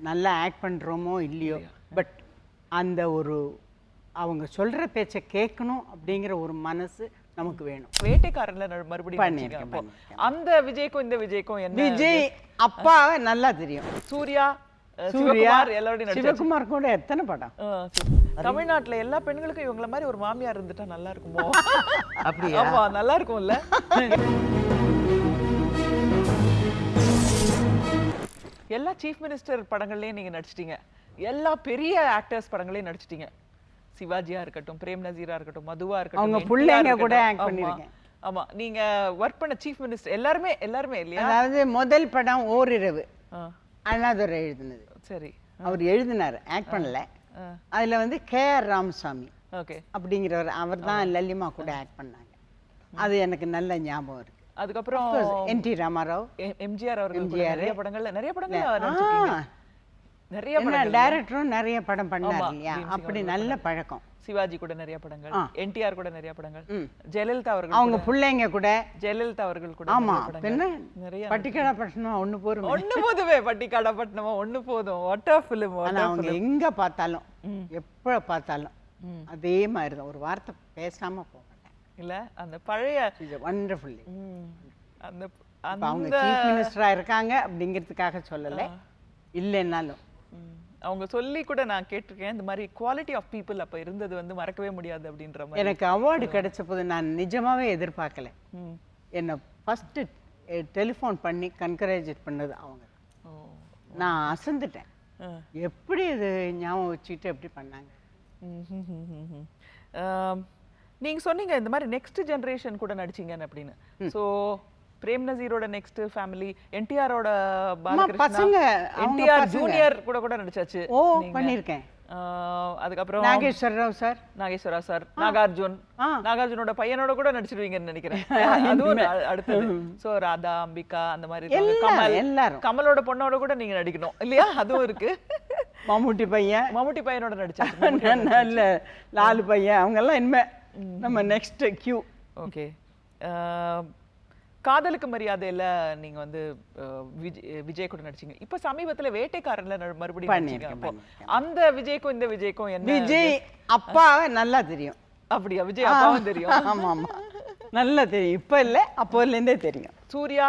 நல்லா ஆக்ட் பண்ணுறோமோ இல்லையோ பட் அந்த ஒரு அவங்க சொல்கிற பேச்சை கேட்கணும் அப்படிங்கிற ஒரு மனசு நமக்கு வேணும். வேட்டைக்காரன்ல மறுபடியும் அப்போ. அந்த விஜய்க்கும் இந்த விஜய்க்கும் என்ன விஜய் அப்பாவை நல்லா தெரியும். சூர்யா சூர்யா நடிச்சாச்சு. சிவகுமார் கூட எத்தனை படம். தமிழ்நாட்டுல எல்லா பெண்களுக்கும் இவங்கள மாதிரி ஒரு மாமியார் இருந்துட்டா நல்லா இருக்குமோ? அப்படியா? நல்லா இருக்கும்ல. எல்லா சீஃப் மினிஸ்டர் படங்கள்லயும் நீங்க நடிச்சிட்டீங்க. எல்லா பெரிய ஆக்டர்ஸ் படங்களையும் நடிச்சிட்டீங்க. சிவாஜியா இருக்கட்டும் பிரேம் நசீரா இருக்கட்டும் மதுவா இருக்கட்டும் அவங்க புள்ளைங்க கூட ஆமா. பண்ணிருக்கேன். ஆமா. நீங்க ஒர்க் பண்ண சீஃப் மினிஸ்டர் எல்லாருமே எல்லாருமே இல்லையா? அதாவது முதல் படம் ஓரிரவு. அண்ணாதுரை எழுதினது. சரி. அவர் எழுதினார். ஆக்ட் பண்ணல. அதில் வந்து கே ஆர் ராமசாமி ஓகே. அப்படிங்கிறவர். அவர் தான் லல்லிமா கூட ஆக்ட் பண்ணாங்க. அது எனக்கு நல்ல ஞாபகம் இருக்கு. அதுக்கப்புறம் N T Rama Rao M- MGR அவர்கள். நிறைய படங்கள்ல நிறைய ஆ, நிறைய என்ன படங்கள். டைரக்டரும் நிறைய படம் பண்ணார் இல்லையா? அப்படி நல்ல பழக்கம். சிவாஜி கூட நிறைய படங்கள். என்டிஆர் கூட நிறைய படங்கள். ஜெயலலிதா அவர்கள் அவங்க பிள்ளைங்க கூட. ஜெயலலிதா அவர்கள் கூட ஆமா படங்கள். பின்ன நிறைய பட்டிக்கடா பட்டணம் ஒண்ணு போரும் ஒண்ணு போதுமே பட்டிக்காடா பட்டினமா ஒண்ணு போதும். வாட்டா பிலிம் ஆனா அவங்க எங்க பார்த்தாலும். எப்ப பார்த்தாலும். அதே மாதிரி தான் ஒரு வார்த்தை பேசாம போக மாட்டேன் இல்ல? அந்த பழைய வண்டர்ஃபுல்லி அந்த அவங்க சீஃப் மினிஸ்டரா இருக்காங்க அப்படிங்கிறதுக்காக சொல்லல. இல்லைன்னாலும். அவங்க சொல்லி கூட நான் கேட்டிருக்கேன் இந்த மாதிரி குவாலிட்டி ஆஃப் பீப்புள் அப்ப இருந்தது வந்து மறக்கவே முடியாது அப்படின்ற மாதிரி. எனக்கு அவார்டு கிடைச்ச போது நான் நிஜமாவே எதிர்பார்க்கல. என்னை ஃபர்ஸ்ட் டெலிஃபோன் பண்ணி கன்கரேஜ் பண்ணது அவங்க. நான் அசந்துட்டேன். எப்படி இது ஞாபகம் வச்சுக்கிட்டு எப்படி பண்ணாங்க? நீங்க சொன்னீங்க இந்த மாதிரி நெக்ஸ்ட் ஜெனரேஷன் கூட நடிச்சீங்கன்னு அப்படின்னு. சோ பிரேம் நசீரோட நெக்ஸ்ட் ஃபேமிலி என்டிஆரோட பசங்க, அவங்க என்டிஆர். ஜூனியர் கூட கூட நடிச்சாச்சு ஓ ஆ, அதுக்கப்புறம் நாகேஸ்வர ராவ் சார். நாகேஸ்வரா சார் நாகார்ஜுன். நாகார்ஜுனோட பையனோட கூட நடிச்சிருவீங்கன்னு நினைக்கிறேன். அதுவும். அடுத்தது. சோ ராதா அம்பிகா அந்த மாதிரி கமல். எல்லாரும். கமலோட பொண்ணோட கூட நீங்க நடிக்கணும் இல்லையா? அதுவும் இருக்கு. மம்முட்டி பையன். மம்முட்டி பையனோட நடிச்சாச்சு. நல்ல லாலு பையன் அவங்கெல்லாம் இனிமே நம்ம நெக்ஸ்ட் கியூ ஓகே காதலுக்கு மரியாதையில நீங்க வந்து விஜய் கூட நடிச்சீங்க. இப்ப சமீபத்துல வேட்டைக்காரன்ல மறுபடியும் அந்த விஜய்க்கும் இந்த விஜய்க்கும் என்ன விஜய் அப்பாவை நல்லா தெரியும். அப்படியா? விஜய் அப்பாவும் தெரியும். ஆமா ஆமா நல்லா தெரியும். இப்ப இல்ல அப்போல இருந்தே தெரியும். சூர்யா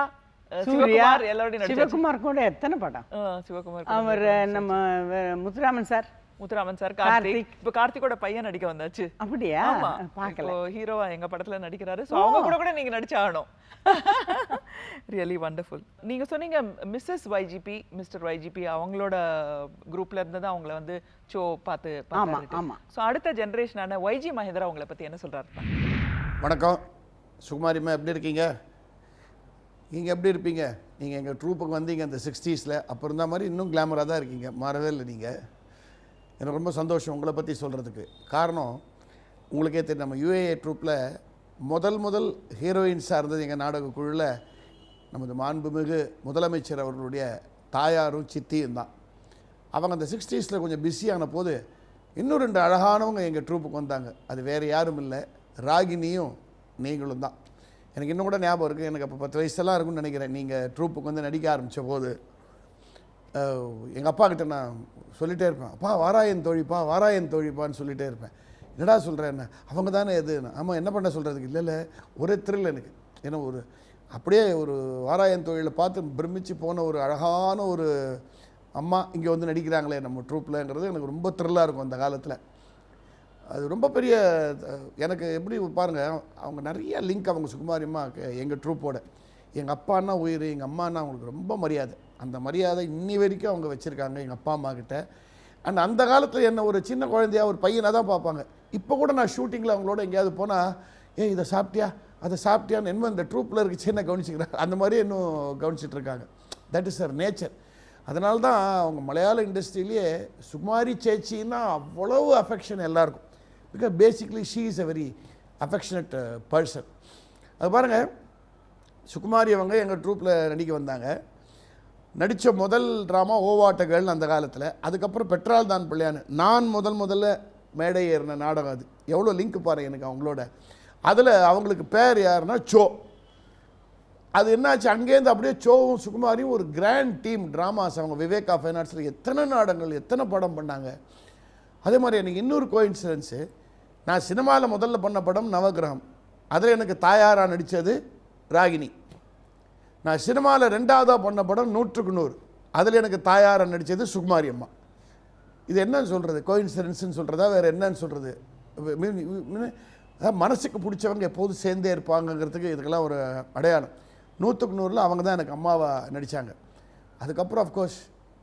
சூர்யா எல்லாரோடையும் சிவகுமார் கூட எத்தனை படம்? சிவகுமார் அவர் நம்ம முத்துராமன் சார். முத்துராமன் சார் கார்த்திக். இப்ப கார்த்திகோட பையன் நடிக்க வந்தாச்சு. அப்படியா? இப்போ ஹீரோவா எங்க படத்துல நடிக்கிறாரு. சோ அவங்க கூட கூட நீங்க நடிச்சாகணும். ரியலி வண்டர்ஃபுல் நீங்க சொன்னீங்க மிஸ்ஸஸ் வைஜிபி மிஸ்டர் வைஜிபி அவங்களோட குரூப்ல இருந்து தான் அவங்கள வந்து ஷோ பார்த்து ஆமா, ஆமா. சோ அடுத்த ஜெனரேஷனான வைஜி மகேந்திரா அவங்கள பத்தி என்ன சொல்றாரு? வணக்கம். சுகுமாரிம்மா எப்படி இருக்கீங்க? நீங்கள் எப்படி இருப்பீங்க? நீங்கள் எங்கள் ட்ரூப்புக்கு வந்தீங்க அந்த சிக்ஸ்டீஸில் அப்போ இருந்த மாதிரி இன்னும் கிளாமராக தான் இருக்கீங்க. மாறவே இல்லை நீங்கள் எனக்கு ரொம்ப சந்தோஷம் உங்களை பற்றி சொல்கிறதுக்கு காரணம் உங்களுக்கே தெரியும் நம்ம யூஏஏ ட்ரூப்பில் முதல் முதல் ஹீரோயின்ஸாக இருந்தது எங்கள் நாடக குழுவில் நமது மாண்புமிகு முதலமைச்சர் அவர்களுடைய தாயாரும் சித்தியும் தான். அவங்க அந்த சிக்ஸ்டீஸில் கொஞ்சம் பிஸியான போது இன்னும் ரெண்டு அழகானவங்க எங்கள் ட்ரூப்புக்கு வந்தாங்க. அது வேறு யாரும் இல்லை. ராகினியும் நீங்களும் தான். எனக்கு இன்னும் கூட ஞாபகம் இருக்குது எனக்கு அப்போ பத்து வயசெல்லாம் இருக்கும்னு நினைக்கிறேன். நீங்கள் ட்ரூப்புக்கு வந்து நடிக்க ஆரம்பித்த போது எங்கள் அப்பா கிட்ட நான் சொல்லிகிட்டே இருப்பேன். அப்பா வாராயன் தோழிப்பா வாராயன் தோழிப்பான்னு சொல்லிகிட்டே இருப்பேன். என்னடா சொல்கிறேன் என்ன? அவங்க தானே எது? ஆமாம் என்ன பண்ண சொல்கிறதுக்கு இல்லை இல்லை ஒரே த்ரில் எனக்கு. ஏன்னா ஒரு அப்படியே ஒரு வாராயன் தொழிலை பார்த்து பிரமிச்சு போன ஒரு அழகான ஒரு அம்மா இங்கே வந்து நடிக்கிறாங்களே நம்ம ட்ரூப்லங்கிறது எனக்கு ரொம்ப த்ரில்லாக இருக்கும் அந்த காலத்தில். அது ரொம்ப பெரிய எனக்கு எப்படி பாருங்கள் அவங்க நிறைய லிங்க் அவங்க சுகுமாரியம்மா எங்கள் ட்ரூப்போட எங்கள் அப்பான்னா உயிர் எங்கள் அம்மான்னா அவங்களுக்கு ரொம்ப மரியாதை. அந்த மரியாதை இன்னி வரைக்கும் அவங்க வச்சுருக்காங்க எங்கள் அப்பா அம்மா கிட்ட. அண்ட் அந்த காலத்தில் என்ன ஒரு சின்ன குழந்தையா ஒரு பையனாக தான் பார்ப்பாங்க. இப்போ கூட நான் ஷூட்டிங்கில் அவங்களோட எங்கேயாவது போனால் ஏ இதை சாப்பிட்டியா? அதை சாப்பிட்டியான்னு என்ன இந்த ட்ரூப்பில் இருக்க சின்ன கவனிச்சிக்கிறாங்க அந்த மாதிரி இன்னும் கவனிச்சிட்டு இருக்காங்க. தட் இஸ் அர் நேச்சர் அதனால தான் அவங்க மலையாள இண்டஸ்ட்ரியிலேயே சுமாரி சேச்சின்னா அவ்வளவு அஃபெக்ஷன் எல்லாருக்கும். Because basically she is a very affectionate person அது பாருங்கள் சுகுமாரி அவங்க எங்கள் ட்ரூப்பில் நடிக்க வந்தாங்க. நடித்த முதல் ட்ராமா ஓவாட்டகள்னு அந்த காலத்தில். அதுக்கப்புறம் பெட்ரால் தான் பிள்ளையான்னு. நான் முதல் முதல்ல மேடை ஏறின நாடகம் அது. எவ்வளோ லிங்க் பாரு எனக்கு அவங்களோட. அதில் அவங்களுக்கு பேர் யாருன்னா சோ. அது என்னாச்சு? அங்கேருந்து அப்படியே சோவும் சுகுமாரியும் ஒரு கிராண்ட் டீம் ட்ராமாஸ் அவங்க விவேகா ஆர்ட்ஸில் எத்தனை நாடகங்கள் எத்தனை படம் பண்ணாங்க. அதே மாதிரி எனக்கு இன்னொரு கோயின்சிடன்ஸு நான் சினிமாவில் முதல்ல பண்ண படம் நவகிரகம். அதில் எனக்கு தாயாராக நடித்தது ராகினி. நான் சினிமாவில் ரெண்டாவதாக பண்ண படம் நூற்றுக்கு நூறு. அதில் எனக்கு தாயாராக நடித்தது சுகுமாரி அம்மா. இது என்னன்னு சொல்கிறது கோயின்சிடன்ஸ்னு சொல்கிறதா வேறு என்னன்னு சொல்கிறது அதாவது மனசுக்கு பிடிச்சவங்க எப்போதும் சேர்ந்தே இருப்பாங்கங்கிறதுக்கு இதுக்கெல்லாம் ஒரு அடையாளம். நூற்றுக்கு நூறில் அவங்க தான் எனக்கு அம்மாவை நடித்தாங்க அதுக்கப்புறம் of course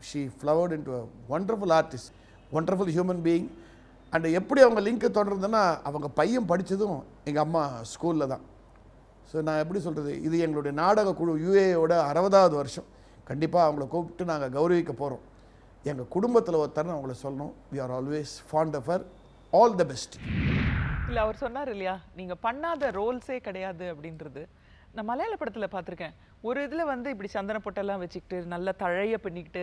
she flowered into wonderful artist wonderful human being and எப்படி அவங்க லிங்க்கு தொடர்ந்துன்னா அவங்க பையன் படித்ததும் எங்கள் அம்மா ஸ்கூலில் தான். ஸோ நான் எப்படி சொல்கிறது இது எங்களுடைய நாடக குழு யூஏயோட அறுபதாவது வருஷம். கண்டிப்பாக அவங்கள கூப்பிட்டு நாங்கள் கௌரவிக்க போகிறோம் எங்கள் குடும்பத்தில் ஒருத்தர் அவங்கள சொல்லணும். We are always fond for all the best இல்லை அவர் சொன்னார் இல்லையா? நீங்கள் பண்ணாத ரோல்ஸே கிடையாது அப்படின்றது. நான் மலையாள படத்தில் பார்த்துருக்கேன். ஒரு இதுல வந்து இப்படி சந்தன பொட்டெல்லாம் வச்சுக்கிட்டு நல்லா தழைய பண்ணிக்கிட்டு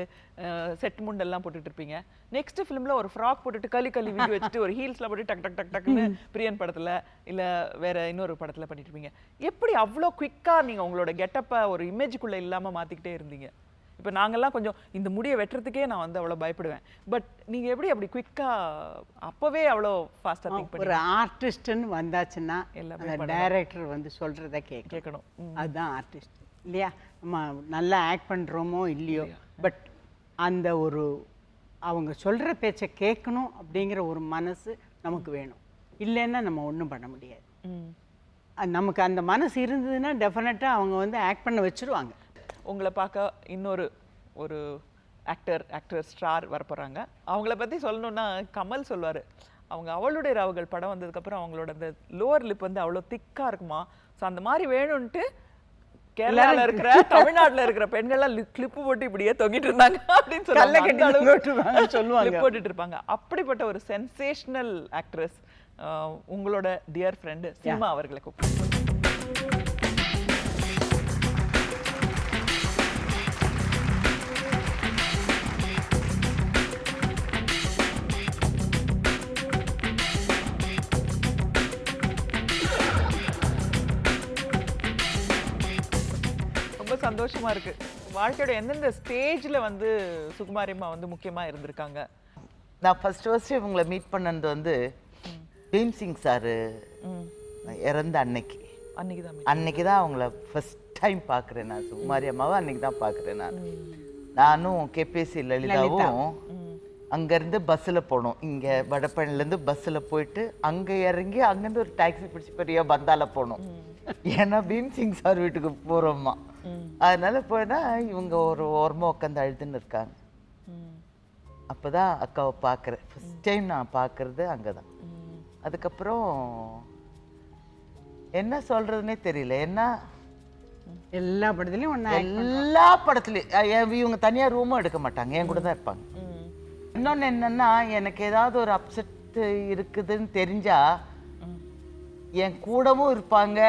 செட் முண்டெல்லாம் போட்டுட்டு இருப்பீங்க. நெக்ஸ்ட் ஃபிலிம்ல ஒரு ஃப்ராக் போட்டுட்டு களி களி வீடு வச்சுட்டு ஒரு ஹீல்ஸ்ல போட்டு டக் டக் டக் டக்னு பிரியன் படத்துல இல்ல வேற இன்னொரு படத்துல பண்ணிட்டு இருப்பீங்க. எப்படி அவ்வளோ குவிக்கா நீங்க உங்களோட கெட்டப்பை ஒரு இமேஜுக்குள்ள இல்லாம மாத்திக்கிட்டே இருந்தீங்க? இப்போ நாங்கெல்லாம் கொஞ்சம் இந்த முடியை வெட்டுறதுக்கே நான் வந்து அவ்வளோ பயப்படுவேன். பட் நீங்க எப்படி அப்படி குவிக்கா அப்பவே அவ்வளோ ஃபாஸ்ட்டாக திங்க் பண்ணி ஒரு ஆர்டிஸ்ட்னு வந்தாச்சுன்னா எல்லாமே டைரக்டர் வந்து சொல்கிறத கேட்க கேட்கணும். அதுதான் ஆர்டிஸ்ட் இல்லையா? நம்ம நல்லா ஆக்ட் பண்ணுறோமோ இல்லையோ? பட் அந்த ஒரு அவங்க சொல்கிற பேச்சை கேட்கணும் அப்படிங்கிற ஒரு மனசு நமக்கு வேணும். இல்லைன்னா நம்ம ஒன்றும் பண்ண முடியாது. நமக்கு அந்த மனசு இருந்ததுன்னா டெஃபினட்டாக அவங்க வந்து ஆக்ட் பண்ண வச்சுருவாங்க. உங்களை பார்க்க இன்னொரு ஒரு ஆக்டர் ஆக்டர் ஸ்டார் வரப்போகிறாங்க அவங்கள பற்றி சொல்லணும்னா கமல் சொல்வார். அவங்க அவளுடைய ராவுகள் படம் வந்ததுக்கப்புறம் அவங்களோட அந்த லோவர் லிப் வந்து அவ்வளோ திக்காக இருக்குமா? ஸோ அந்த மாதிரி வேணும்ன்ட்டு கேரளால இருக்கிற தமிழ்நாட்டுல இருக்கிற பெண்கள்லாம் கிளிப்பு போட்டு இப்படியே தொங்கிட்டு இருந்தாங்க அப்படின்னு கல்லை சொல்லுவாங்க. போட்டுட்டு இருப்பாங்க அப்படிப்பட்ட ஒரு சென்சேஷனல் ஆக்ட்ரஸ் உங்களோட டியர் ஃப்ரெண்டு சினிமா அவர்களை கூப்பிட்டு சந்தோஷமா இருக்கு. வாழ்க்கையோட எந்தெந்த ஸ்டேஜ்ல வந்து சுகுமாரியம்மா வந்து முக்கியமா இருந்திருக்காங்க? நான் ஃபர்ஸ்ட் ஃபர்ஸ்ட் இவங்களை மீட் பண்ணது வந்து பீம் சிங் சார். இறந்த அன்னைக்கு. அன்னைக்கு தான் அன்னைக்கு தான் அவங்கள ஃபர்ஸ்ட் டைம் பார்க்குறேன் நான். சுகுமாரி அம்மாவை அன்னைக்கு தான் பார்க்குறேன் நான். நானும் கேபிஎஸ்சி லலிதாவும் அங்கேருந்து பஸ்ஸில் போனோம். இங்கே வடபழனிலேருந்து பஸ்ஸில் போயிட்டு அங்கே இறங்கி அங்கேருந்து ஒரு டாக்ஸி பிடிச்சி பெரிய பந்தால போனோம். ஏன்னா பீம் சிங் சார் வீட்டுக்கு போகிறோமா அதனால போனா இவங்க ஒரு ஓரமாக உட்காந்து அழுதுன்னு இருக்காங்க. அப்பதான் அக்காவை பார்க்குறேன் ஃபர்ஸ்ட் டைம் நான் பார்க்கறது அங்கே தான் அதுக்கப்புறம் என்ன சொல்றதுனே தெரியல. என்ன? எல்லா படத்துலையும் ஒன்றா எல்லா படத்துலையும். இவங்க தனியா ரூமும் எடுக்க மாட்டாங்க. என் கூட தான் இருப்பாங்க. இன்னொன்னு என்னன்னா எனக்கு ஏதாவது ஒரு அப்செட் இருக்குதுன்னு தெரிஞ்சா என் கூடவும் இருப்பாங்க.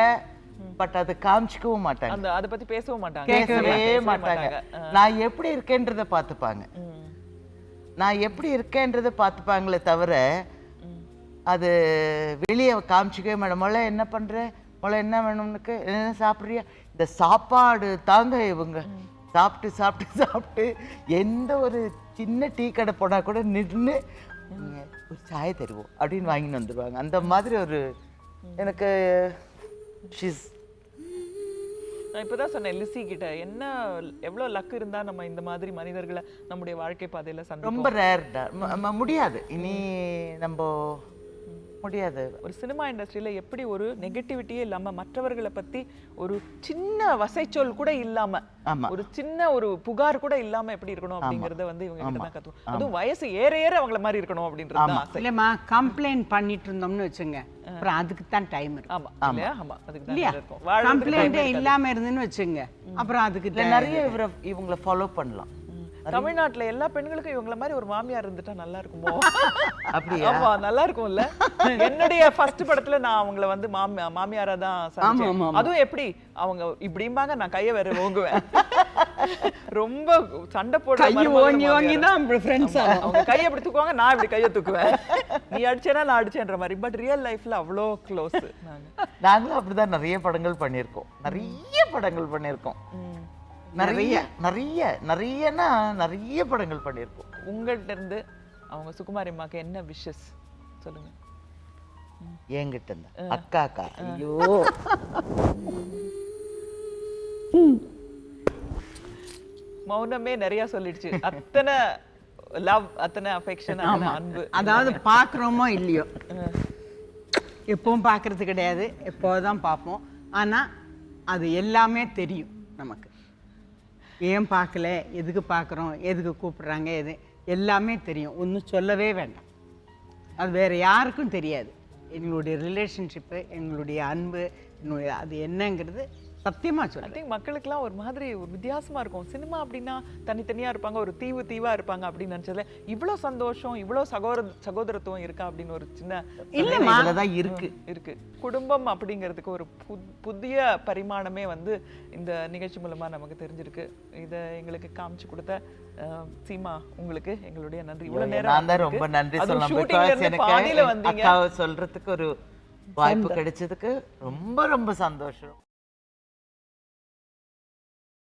பட் அது காமிச்சிக்கவும் மாட்டாங்க. அந்த அதை பத்தி பேசவும் மாட்டாங்க. கேட்கவே மாட்டாங்க. நான் எப்படி இருக்கேன்றதை பார்த்துப்பாங்க. நான் எப்படி இருக்கேன்றதை பார்த்துப்பாங்களே தவிர அது வெளியே காமிச்சிக்கவே மாட்டேன். முதல்ல என்ன பண்ற? முதல்ல என்ன வேணும் உனக்கு என்ன சாப்பிட்றியா? இந்த சாப்பாடு தாங்க இவங்க. சாப்பிட்டு சாப்பிட்டு சாப்பிட்டு எந்த ஒரு சின்ன டீ கடை போனால் கூட நின்று ஒரு சாய தருவோம் அப்படின்னு வாங்கிட்டு வந்துடுவாங்க அந்த மாதிரி ஒரு எனக்கு ஷிஸ் நான் இப்பதான் சொன்னேன் லிசி கிட்ட. என்ன எவ்வளவு லக் இருந்தா நம்ம இந்த மாதிரி மனிதர்களை நம்முடைய வாழ்க்கை பாதையில ரொம்ப ரேர்டா முடியாது. இனி நம்ம முடியாது. ஒரு சினிமா இண்டஸ்ட்ரியில எப்படி ஒரு நெகட்டிவிட்டியே இல்லாம மற்றவர்களை பத்தி ஒரு சின்ன வசைச்சொல் கூட இல்லாம ஆமா. ஒரு சின்ன ஒரு புகார் கூட இல்லாம எப்படி இருக்கணும் அப்படிங்கறத வந்து இவங்க கிட்ட தான் கத்துவோம் அதுவும் வயசு ஏற ஏற அவங்கள மாதிரி இருக்கணும் அப்படின்றது தான் ஆசை. இல்லைம்மா கம்ப்ளைண்ட் பண்ணிட்டு இருந்தோம்னு வச்சுங்க. அப்புறம் அதுக்கு தான் டைம் இருக்கு ஆமா. இல்லையா? ஆமா. அதுக்கு தான் இருக்கும். வாழ்றதுக்கு கம்ப்ளைண்டே இல்லாம இருந்துன்னு வச்சுங்க. அப்புறம் அதுக்கு நிறைய இவரை இவங்கள ஃபாலோ பண்ணலாம். தமிழ்நாட்டுல எல்லா பெண்களுக்கும் இவங்கள மாதிரி ஒரு மாமியார் இருந்துட்டா நல்லா இருக்குமோ அப்படியா? ஆமா நல்லா இருக்கும்ல என்னுடைய ஃபர்ஸ்ட் படத்துல நான் அவங்கள வந்து மாமி மாமியாரா தான் சந்திச்சேன். அதுவும் எப்படி? அவங்க இப்படிம்பாங்க நான் கையை வேற ஓங்குவேன். ரொம்ப சண்டை போடுற கை ஓங்கி ஓங்கி. தான் ஃப்ரெண்ட்ஸ் அவங்க கையை அப்படி தூக்குவாங்க நான் இப்படி கையை தூக்குவேன். நீ அடிச்சேனா நான் அடிச்சேன்ற மாதிரி. பட் ரியல் லைஃப்ல அவ்வளோ க்ளோஸ் நாங்க. நாங்களும் அப்படிதான் நிறைய படங்கள் பண்ணியிருக்கோம். நிறைய படங்கள் பண்ணியிருக்கோம். நிறைய நிறைய. நிறையனா நிறைய படங்கள் பண்ணியிருக்கோம். உங்கள்ட்ட இருந்து அவங்க சுகுமாரி அம்மாக்கு என்ன விஷஸ் சொல்லுங்க. என்கிட்ட இருந்தா. அக்கா அக்கா ஐயோ. மௌனமே நிறைய சொல்லிடுச்சு. அத்தனை லவ் அத்தனை அஃபெக்ஷன் அன்பு. அதாவது பார்க்குறோமோ இல்லையோ? எப்பவும் பார்க்கறது கிடையாது. எப்போதான் பார்ப்போம். ஆனால் அது எல்லாமே தெரியும் நமக்கு. ஏன் பார்க்கல? எதுக்கு பார்க்குறோம்? எதுக்கு கூப்பிட்றாங்க? எது? எல்லாமே தெரியும். ஒன்றும் சொல்லவே வேண்டாம். அது வேறு யாருக்கும் தெரியாது. எங்களுடைய ரிலேஷன்ஷிப்பு எங்களுடைய அன்பு என்னுடைய அது என்னங்கிறது சொல்லுறேன் திங்க் மக்களுக்குலாம் ஒரு மாதிரி ஒரு வித்தியாசமா இருக்கும். சினிமா அப்படின்னா தனித்தனியா இருப்பாங்க ஒரு தீவு தீவா இருப்பாங்க அப்படின்னு நினைச்சதுல இவ்வளோ சந்தோஷம் இவ்வளோ சகோதர சகோதரத்துவம் இருக்கா அப்படின்னு ஒரு சின்ன இதுலதான் இருக்கு. இருக்கு. குடும்பம் அப்படிங்கிறதுக்கு ஒரு புத்- புதிய பரிமாணமே வந்து இந்த நிகழ்ச்சி மூலமா நமக்கு தெரிஞ்சிருக்கு. இதை எங்களுக்கு காமிச்சு கொடுத்த சீமா உங்களுக்கு எங்களுடைய நன்றி. இவ்வளவு நேரம் நான் தான் வந்ததுக்கு. ரொம்ப நன்றி அக்காவை சொல்றதுக்கு ஒரு வாய்ப்பு கிடைச்சதுக்கு ரொம்ப ரொம்ப சந்தோஷம்.